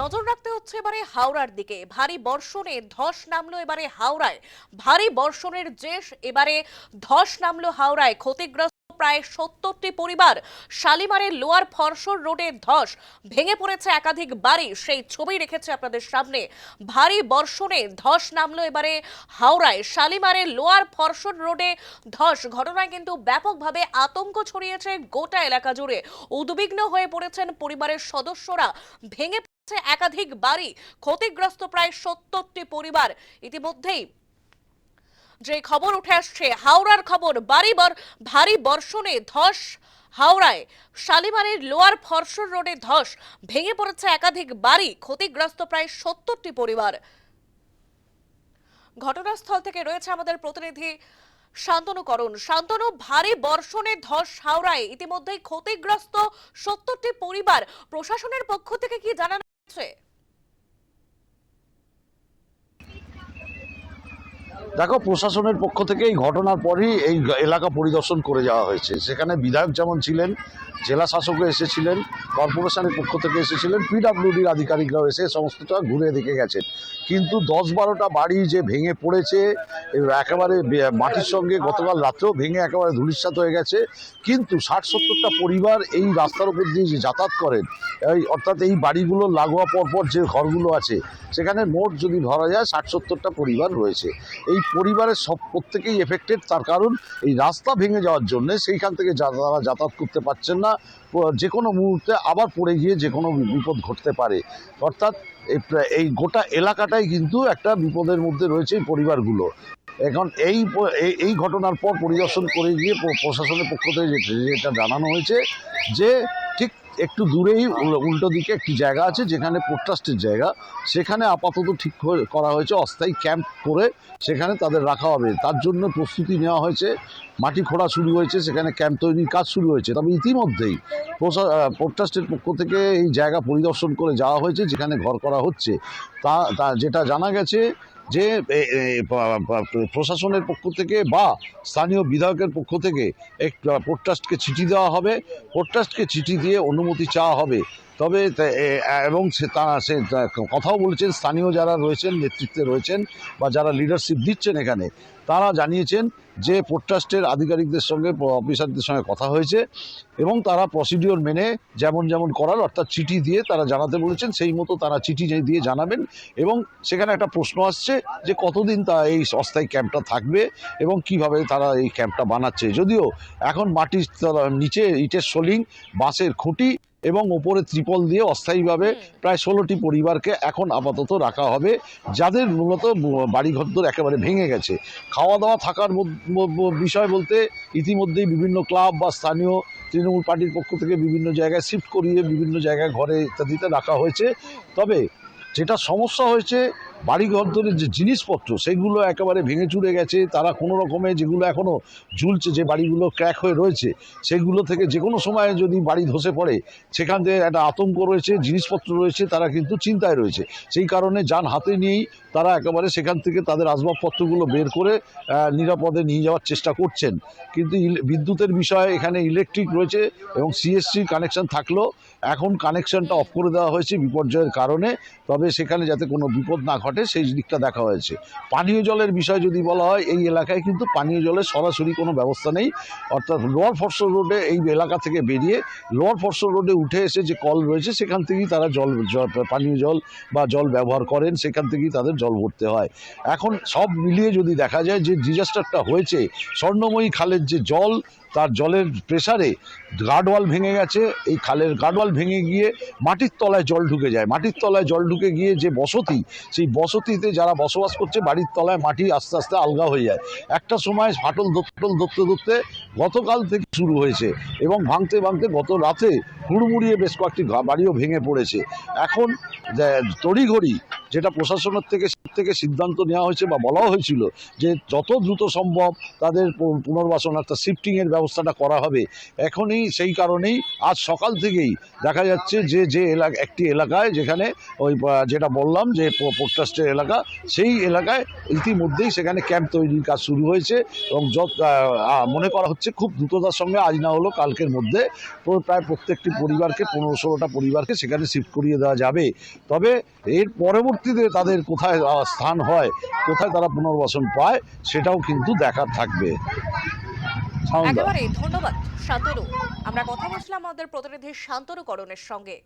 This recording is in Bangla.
নজর রাখতে হচ্ছে এবারে হাওড়ার দিকে। ভারী বর্ষণে ধস নামলো এবারে হাওড়ায়। ভারী বর্ষণের জেশ এবারে ধস নামলো হাওড়ায়। ক্ষতিগ্রস্ত প্রায় সত্তরটি পরিবার। শালিমারের লোয়ার ফরসর রোডে ধস। ভেঙে পড়েছে একাধিক বাড়ি। সেই ছবি রেখেছে আপনাদের সামনে। ভারী বর্ষণে ধস নামলো এবারে হাওড়ায়। শালিমারের লোয়ার ফরসর রোডে ধস। ঘটনায় কিন্তু ব্যাপকভাবে আতঙ্ক ছড়িয়েছে গোটা এলাকা জুড়ে। উদ্বিগ্ন হয়ে পড়েছেন পরিবারের সদস্যরা। ভেঙে একাধিক বাড়ি ক্ষতিগ্রস্ত প্রায় সত্তরটি পরিবার। ইতিমধ্যেই যে খবর উঠে আসছে, হাওড়ার খবর বাড়ি বর ভারী বর্ষণে ধস, হাওড়ায় শালিমারের লোয়ার ফরসর রোডে ধস, ভেঙে পড়েছে একাধিক বাড়ি, ক্ষতিগ্রস্ত প্রায় সত্তরটি পরিবার। ঘটনাস্থল থেকে রয়েছে আমাদের প্রতিনিধি শান্তনু করণ শান্তনু ভারী বর্ষণে ধস হাওড়ায়। ইতিমধ্যেই ক্ষতিগ্রস্ত সত্তরটি পরিবার প্রশাসনের পক্ষ থেকে কি জানানো হয়েছে? দেখো, প্রশাসনের পক্ষ থেকে এই ঘটনার পরই এই এলাকা পরিদর্শন করে যাওয়া হয়েছে। সেখানে বিধায়ক যেমন ছিলেন, জেলা শাসকও এসেছিলেন, কর্পোরেশনের পক্ষ থেকে এসেছিলেন পিডাব্লিউডির আধিকারিকরাও এসে সমস্তটা ঘুরে দেখে গেছেন। কিন্তু দশ বারোটা বাড়ি যে ভেঙে পড়েছে একেবারে মাটির সঙ্গে গতকাল রাত্রেও ভেঙে একেবারে ধূলিসাৎ হয়ে গেছে। কিন্তু ষাট সত্তরটা পরিবার এই রাস্তার উপর দিয়ে যে যাতায়াত করেন, এই অর্থাৎ এই বাড়িগুলো লাগোয়া পরপর যে ঘরগুলো আছে, সেখানে মোট যদি ধরা যায় ষাট সত্তরটা পরিবার রয়েছে। এই পরিবারের সব প্রত্যেকেই এফেক্টেড তার কারণ এই রাস্তা ভেঙে যাওয়ার জন্য সেইখান থেকে তারা যাতায়াত করতে পারছেন না। যে কোনো মুহূর্তে আবার পড়ে গিয়ে যে কোনো বিপদ ঘটতে পারে। অর্থাৎ এই গোটা এলাকাটাই কিন্তু একটা বিপদের মধ্যে রয়েছে এই পরিবারগুলো। এখন এই এই- ঘটনার পর পরিদর্শন করে গিয়ে প্রশাসনের পক্ষ থেকে যেটা জানানো হয়েছে যে ঠিক একটু দূরেই উল্টো দিকে একটি জায়গা আছে যেখানে পোট্রাস্টের জায়গা। সেখানে আপাতত ঠিক করা হয়েছে অস্থায়ী ক্যাম্প করে সেখানে তাদের রাখা হবে। তার জন্য প্রস্তুতি নেওয়া হয়েছে মাটি খোঁড়া শুরু হয়েছে সেখানে ক্যাম্প তৈরির কাজ শুরু হয়েছে। তবে ইতিমধ্যেই আহ, পক্ষ থেকে এই জায়গা পরিদর্শন করে যাওয়া হয়েছে যেখানে ঘর করা হচ্ছে। তা যেটা জানা গেছে যে প্রশাসনের পক্ষ থেকে বা স্থানীয় বিধায়কের পক্ষ থেকে এক, পোর্ট ট্রাস্টকে চিঠি দেওয়া হবে। পোর্ট ট্রাস্টকে চিঠি দিয়ে অনুমতি চাওয়া হবে। তবে এবং সে তারা সে কথাও বলেছেন, স্থানীয় যারা রয়েছেন, নেতৃত্বে রয়েছেন, বা যারা লিডারশিপ দিচ্ছেন এখানে, তারা জানিয়েছেন যে পোর্ট্রাস্টের আধিকারিকদের সঙ্গে অফিসারদের সঙ্গে কথা হয়েছে, এবং তারা প্রসিডিওর মেনে যেমন যেমন করার, অর্থাৎ চিঠি দিয়ে তারা জানাতে বলেছেন, সেই মতো তারা চিঠি দিয়ে জানাবেন, এবং সেখানে একটা প্রশ্ন আসছে যে কতদিন তা, এই অস্থায়ী ক্যাম্পটা থাকবে, এবং কীভাবে তারা এই ক্যাম্পটা বানাচ্ছে, যদিও এখন মাটির নিচে ইটের সোলিং, বাঁশের খুঁটি এবং ওপরে ত্রিপল দিয়ে অস্থায়ীভাবে প্রায় ষোলোটি পরিবারকে এখন আপাতত রাখা হবে যাদের মূলত বাড়িঘর বাড়িঘরদর একেবারে ভেঙে গেছে। খাওয়া দাওয়া থাকার বিষয় বলতে ইতিমধ্যেই বিভিন্ন ক্লাব বা স্থানীয় তৃণমূল পার্টির পক্ষ থেকে বিভিন্ন জায়গায় শিফট করিয়ে বিভিন্ন জায়গায় ঘরে ইত্যাদিতে রাখা হয়েছে। তবে যেটা সমস্যা হয়েছে বাড়িঘর যে জিনিসপত্র, সেগুলো একেবারে ভেঙে চুরে গেছে। তারা কোনো রকমে যেগুলো এখনও ঝুলছে, যে বাড়িগুলো ক্র্যাক হয়ে রয়েছে, সেগুলো থেকে যে কোনো সময় যদি বাড়ি ধসে পড়ে, সেখান থেকে একটা আতঙ্ক রয়েছে, জিনিসপত্র রয়েছে, তারা কিন্তু চিন্তায় রয়েছে। সেই কারণে যান হাতে নিয়েই তারা একেবারে সেখান থেকে তাদের আসবাবপত্রগুলো বের করে নিরাপদে নিয়ে যাওয়ার চেষ্টা করছেন। কিন্তু বিদ্যুতের বিষয়ে এখানে ইলেকট্রিক রয়েছে এবং সিএসসি কানেকশন থাকলেও এখন কানেকশনটা অফ করে দেওয়া হয়েছে বিপর্যয়ের কারণে। তবে সেখানে যাতে কোনো বিপদ না ঘটে সেই দিকটা দেখা হয়েছে। পানীয় জলের বিষয় যদি বলা হয়, এই এলাকায় কিন্তু পানীয় জলের সরাসরি কোনো ব্যবস্থা নেই। অর্থাৎ লোয়ার ফরসল রোডে এই এলাকা থেকে বেরিয়ে লোয়ার ফরসল রোডে উঠে এসে যে কল রয়েছে, সেখান থেকেই তারা জল পানীয় জল বা জল ব্যবহার করেন, সেখান থেকেই তাদের জল ভরতে হয়। এখন সব মিলিয়ে যদি দেখা যায় যে ডিজাস্টারটা হয়েছে, স্বর্ণময়ী খালের যে জল তার জলের প্রেসারে গার্ডওয়াল ভেঙে গেছে, এই খালের গার্ডওয়াল ভেঙে গিয়ে মাটির তলায় জল ঢুকে যায়। মাটির তলায় জল ঢুকে গিয়ে যে বসতি, সেই বসতিতে যারা বসবাস করছে, বাড়ির তলায় মাটি আস্তে আস্তে আলগা হয়ে যায়। একটা সময় ফাটল দোটল ধরতে ধরতে গতকাল থেকে শুরু হয়েছে এবং ভাঙতে ভাঙতে গত রাতে হুড়মুড়িয়ে বেশ কয়েকটি বাড়িও ভেঙে পড়েছে। এখন তড়িঘড়ি যেটা প্রশাসনের থেকে থেকে সিদ্ধান্ত নেওয়া হয়েছে বা বলাও হয়েছিল যে যত দ্রুত সম্ভব তাদের পুনর্বাসন একটা শিফটিংয়ের ব্যবস্থা ব্যবস্থাটা করা হবে। এখনই সেই কারণেই আজ সকাল থেকেই দেখা যাচ্ছে যে যে এলাকা, একটি এলাকায় যেখানে ওই যেটা বললাম যে পোস্টাস্টের এলাকা, সেই এলাকায় ইতিমধ্যেই সেখানে ক্যাম্প তৈরির কাজ শুরু হয়েছে এবং মনে করা হচ্ছে খুব দ্রুততার সঙ্গে আজ না হলো কালকের মধ্যে প্রায় প্রত্যেকটি পরিবারকে, পনেরো ষোলোটা পরিবারকে সেখানে শিফট করিয়ে দেওয়া যাবে। তবে এর পরবর্তীতে তাদের কোথায় স্থান হয়, কোথায় তারা পুনর্বাসন পায়, সেটাও কিন্তু দেখার থাকবে। একেবারে ধন্যবাদ শান্তনু। আমরা কথা বলছিলাম আমাদের প্রতিনিধি শান্তনু করণের সঙ্গে।